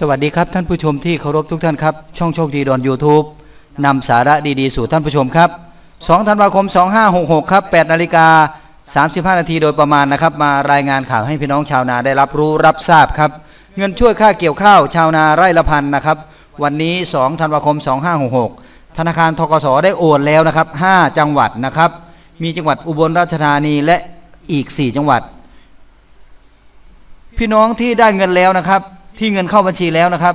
สวัสดีครับท่านผู้ชมที่เคารพทุกท่านครับ ช่องโชคดีดอน YouTube นำสาระดีๆ สู่ท่านผู้ชมครับ 2 ธันวาคม 2566 ครับ 8 นาฬิกา 35 นาทีโดยประมาณนะครับ มารายงานข่าวให้พี่น้องชาวนาได้รับรู้รับทราบครับ เงินช่วยค่าเกี่ยวข้าวชาวนาไร่ละพันนะครับ วันนี้ 2 ธันวาคม 2566 ธนาคารทกสได้โอนแล้วนะครับ 5 จังหวัดนะครับ มีจังหวัดอุบลราชธานีและอีก 4 จังหวัด พี่น้องที่ได้เงินแล้วนะครับ ที่เงินเข้าบัญชีแล้วนะครับ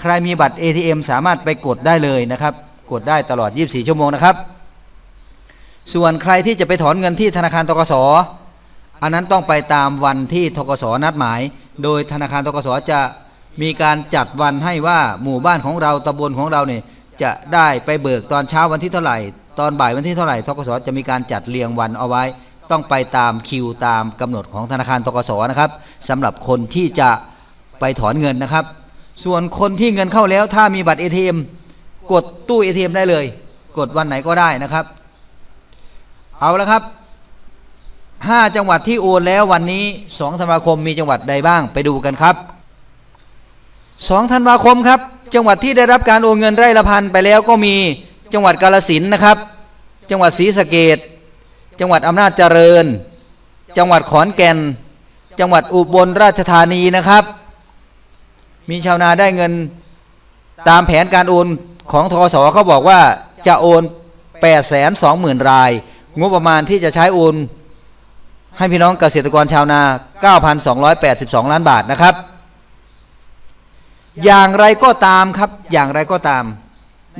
ใครมีบัตร ATM สามารถไปกดได้เลยนะครับ กดได้ตลอด 24 ชั่วโมงนะครับ ส่วนใครที่จะไปถอนเงินที่ธนาคารทกสอันนั้นต้องไปตามวันที่ทกสนัดหมาย โดยธนาคารทกสจะมีการจัดวันให้ว่าหมู่บ้านของเราตำบลของเราเนี่ยจะได้ไปเบิกตอนเช้าวันที่เท่าไหร่ ตอนบ่ายวันที่เท่าไหร่ทกสจะมีการจัดเรียงวันเอาไว้ ต้องไปตามคิวตามกำหนดของธนาคารทกสนะครับสำหรับคนที่จะ ไปถอนเงินนะครับ ส่วนคนที่เงินเข้าแล้วถ้ามีบัตร ATM กดตู้ ATM ได้เลย กดวันไหนก็ได้นะครับ เอาละครับ 5 จังหวัดที่โอนแล้ววันนี้ 2 ธันวาคมมีจังหวัดใดบ้างไปดูกันครับ 2 ธันวาคมครับ จังหวัดที่ได้รับการโอนเงินไร่ละพันไปแล้วก็มีจังหวัดกาลสินนะครับ จังหวัดศรีสะเกดจังหวัดอำนาจเจริญ จังหวัดขอนแก่น จังหวัดอุบลราชธานีนะครับ มีชาวนาได้เงินตามแผนการโอนของทกสเขาบอกว่าจะโอน8 2 0 0 0 0ราย งบประมาณที่จะใช้โอน ให้พี่น้องเกษตรกรชาวนา 9,282 ล้านบาทนะครับ อย่างไรก็ตามครับอย่างไรก็ตาม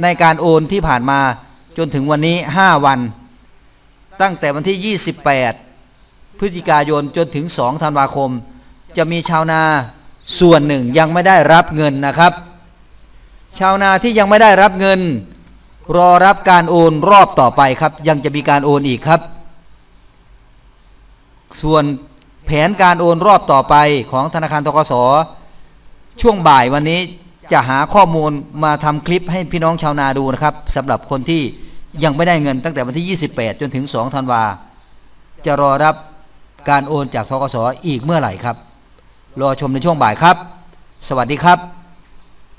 ในการโอนที่ผ่านมาจนถึงวันนี้ 5 วัน ตั้งแต่วันที่ 28 พฤศจิกายนจนถึง 2 ธันวาคม จะมีชาวนา ส่วนหนึ่งยังไม่ได้รับเงินนะครับ ชาวนาที่ยังไม่ได้รับเงิน รอรับการโอนรอบต่อไปครับ ยังจะมีการโอนอีกครับ ส่วนแผนการโอนรอบต่อไปของธนาคารทกสช่วงบ่ายวันนี้จะหาข้อมูลมาทำคลิปให้พี่น้องชาวนาดูนะครับสำหรับคนที่ยังไม่ได้เงินตั้งแต่วันที่ 28 จนถึง 2 ธันวา จะรอรับการโอนจากทกสอีกเมื่อไหร่ครับ รอชมในช่วงบ่ายครับ สวัสดีครับ